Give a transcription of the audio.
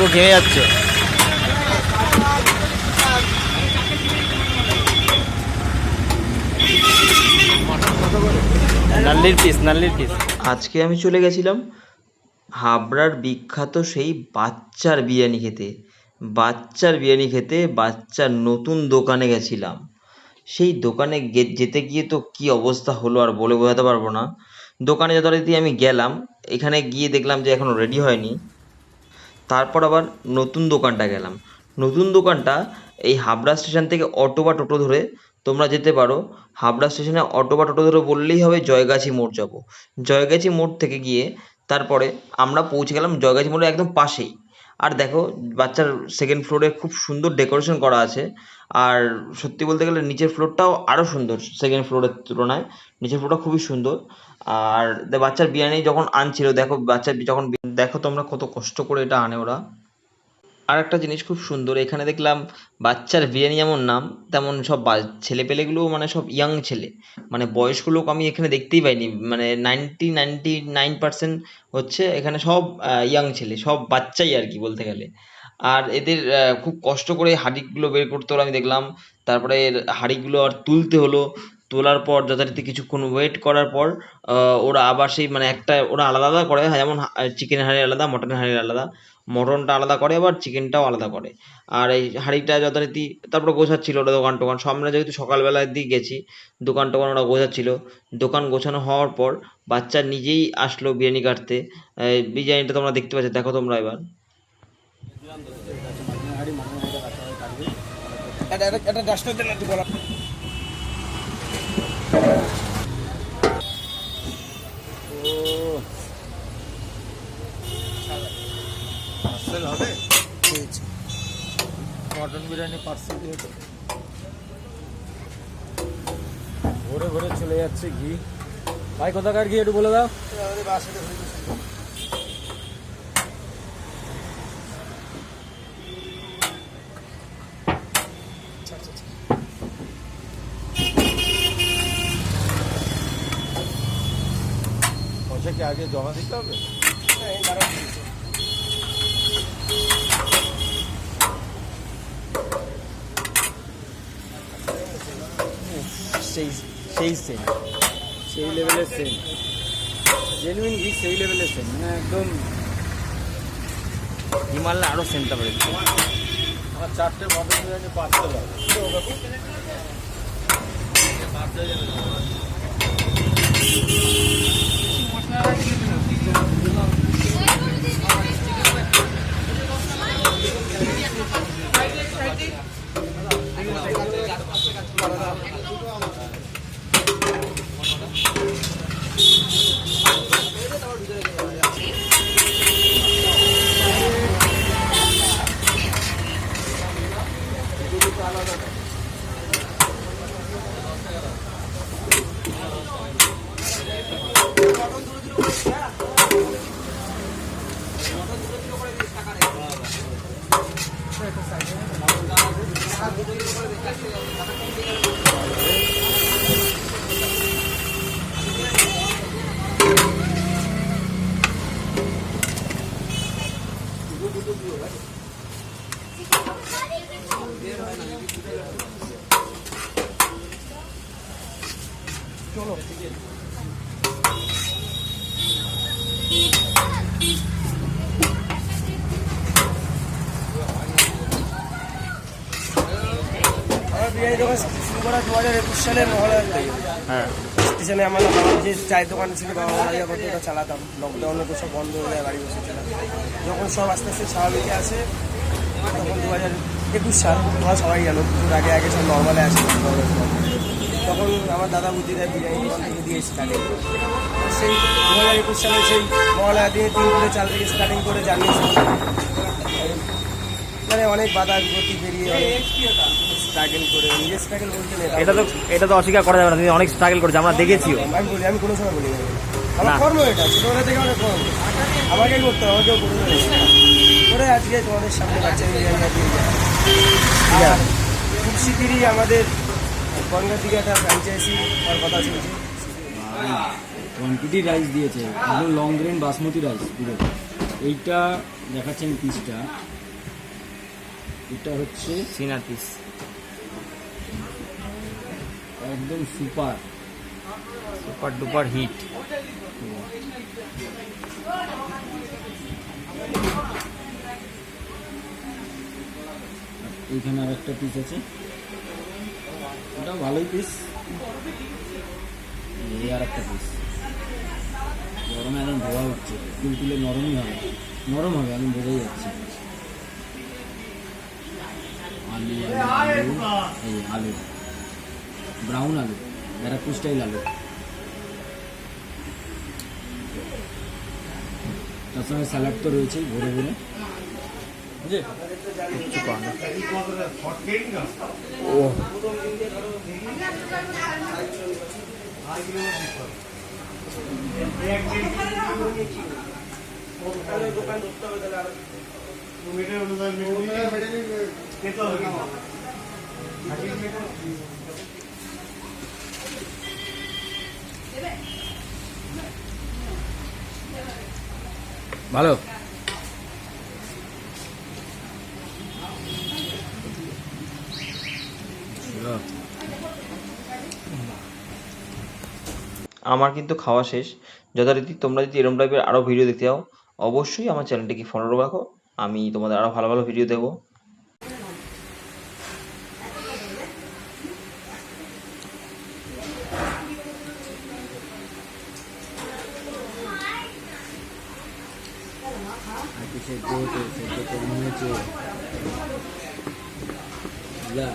পুরো ঘেমে যাচ্ছে। নাল্লির পিস নাল্লির পিস আজকে আমি চলে গেছিলাম হাবড়ার বিখ্যাত সেই বাচ্চার বিরিয়ানি খেতে। বাচ্চার বিরিয়ানি খেতে বাচ্চার নতুন দোকানে গেছিলাম। সেই দোকানে যেতে গিয়ে তো কি অবস্থা হলো আর বলে বোঝাতে পারব না। দোকানে যথারীতি আমি গেলাম, এখানে গিয়ে দেখলাম যে এখনও রেডি হয়নি। তারপর আবার নতুন দোকানটা গেলাম। নতুন দোকানটা এই হাবড়া স্টেশন থেকে অটো বা টোটো ধরে তোমরা যেতে পারো। হাবড়া স্টেশনে অটো বা টোটো ধরে বললেই হবে জয়গাছি মোড় যাব। জয়গাছি মোড় থেকে গিয়ে তারপরে আমরা পৌঁছে গেলাম জয়গাছি মোড়ের একদম পাশেই। আর দেখো, বাচ্চার সেকেন্ড ফ্লোরে খুব সুন্দর ডেকোরেশন করা আছে। আর সত্যি বলতে গেলে নিচের ফ্লোরটাও আরও সুন্দর সেকেন্ড ফ্লোরের তুলনায়। নিচের ফ্লোরটা খুবই সুন্দর। আর বাচ্চার বিরিয়ানি যখন আনছিল, দেখো বাচ্চা যখন দেখো তোমরা কত কষ্ট করে এটা আনে ওরা। আর একটা জিনিস খুব সুন্দর, এখানে দেখলাম বাচ্চার বিরিয়ানি যেমন নাম, তেমন সব ছেলে পেলেগুলো মানে সব ইয়াং ছেলে। মানে বয়স্ক লোক আমি এখানে দেখতেই পাইনি মানে নাইনটি নাইনটি নাইন পার্সেন্ট হচ্ছে এখানে সব ইয়াং ছেলে, সব বাচ্চাই আর কি বলতে গেলে। আর এদের খুব কষ্ট করে হাঁড়িগুলো বের করতে হলো, আমি দেখলাম। তারপরে হাঁড়িগুলো আর তুলতে হলো তোলার পর যথারীতি কিছুক্ষণ ওয়েট করার পর ওরা আবার সেই মানে একটা ওরা আলাদা আলাদা করে হ্যাঁ, যেমন চিকেন হাঁড়ি আলাদা মটন হাঁড়ি আলাদা মটনটা আলাদা করে আবার চিকেনটাও আলাদা করে। আর এই হাঁড়িটা যথারীতি তারপরে গোছাচ্ছিল ওরা দোকান টোকান সব আমরা যেহেতু সকালবেলার দিক গেছি দোকান টোকান ওরা গোছাচ্ছিল। দোকান গোছানো হওয়ার পর বাচ্চা নিজেই আসলো বিরিয়ানি কাটতে। বিরিয়ানিটা তোমরা দেখতে পাচ্ছ দেখো তোমরা এবার। একটা ডাস্টার দিলে একটু বলা পার্সেল হবে? মটন বিরিয়ানি পার্সেল দিয়েছে ভরে ভরে চলে যাচ্ছে ঘি। ভাই কোথাকার ঘি একটু বলে দাও। পয়সা কি আগে জমা দিতে হবে? সেই সেই সেম সেই লেভেলের সেম জেনুইন ঘি সেই লেভেলের সেম মানে একদম হিমালয় আরও সেন্টটা বেড়েছে আমার চারটে মটন বিরিয়ানি পার্সেল হবে আমার বিরিয়ানি দোকান শুরু করা দু হাজার একুশ সালে মহালয়ার থেকে। হ্যাঁ। স্টেশনে আমার যে চায়ের দোকান ছিল বাবা মারা ওটা চালাতাম। লকডাউনে তো সব বন্ধ হয়ে যায় বাড়ি বসে ছিলাম যখন সব আস্তে আস্তে স্বাভাবিকে আসে তখন দু হাজার একুশ সাল তোমরা সবাই জানো পুজোর আগে আগে সব নর্মালে আসে তখন আমার দাদা বুদ্ধি দেয় বিরিয়ানি দোকান থেকে দিয়ে স্টার্টিং সেই দু হাজার একুশ সালে সেই মহালয়া দিয়ে তিন কিলো চাল থেকে স্টার্টিং করে জানিয়েছে। মানে অনেক বাধা বিপত্তি পেরিয়ে অনেক স্ট্রাগল করে নিজের স্ট্রাগল বলতে এটা তো এটা তো অস্বীকার করা যাবে না তুমি অনেক স্ট্রাগল করেছ আমরা দেখেছিও। আমি বলি আমি কোনো সময় বলি না। আমার কর্ম এটা ছোটবেলা থেকে আমার কর্ম। আমাকেই করতে হবে আমাকেও করে দেবে করে আজকে তোমাদের সামনে বাচ্চা দিয়ে যায় আর খুব শিগগিরই আমাদের গঙ্গার দিকে একটা ফ্র্যাঞ্চাইজি হওয়ার কথা চলছে কোয়ান্টিটি রাইস দিয়েছে এগুলো লং গ্রেন বাসমতি রাইস পুরো। এইটা দেখাচ্ছেন পিসটা এটা হচ্ছে সিনার পিস একদম সুপার। Super duper hit. এইখানে আর একটা পিস আছে। ওটাও ভালোই পিস এই আর একটা পিস গরমে এখন ধোয়া হচ্ছে তুল তুলে নরমই হবে। নরম হবে একদম বোঝাই যাচ্ছে। আলু আলু আলু। এই আলু। ব্রাউন আলু ব্যারাকপুর স্টাইল আলু। তার সঙ্গে স্যালাড তো রয়েছেই ভরে ভরে। বুঝলে কিছু কম না ও ভালো। আমার কিন্তু খাওয়া শেষ। যথারীতি তোমরা যদি এরম টাইপের আরও ভিডিও দেখতে চাও, অবশ্যই আমার চ্যানেলটিকে ফলো রাখো। আমি তোমাদের আরও ভালো ভালো ভিডিও দেবো। আর কি সেদ্ধ হতে সেদ্ধ তো মনে হচ্ছে বুঝলা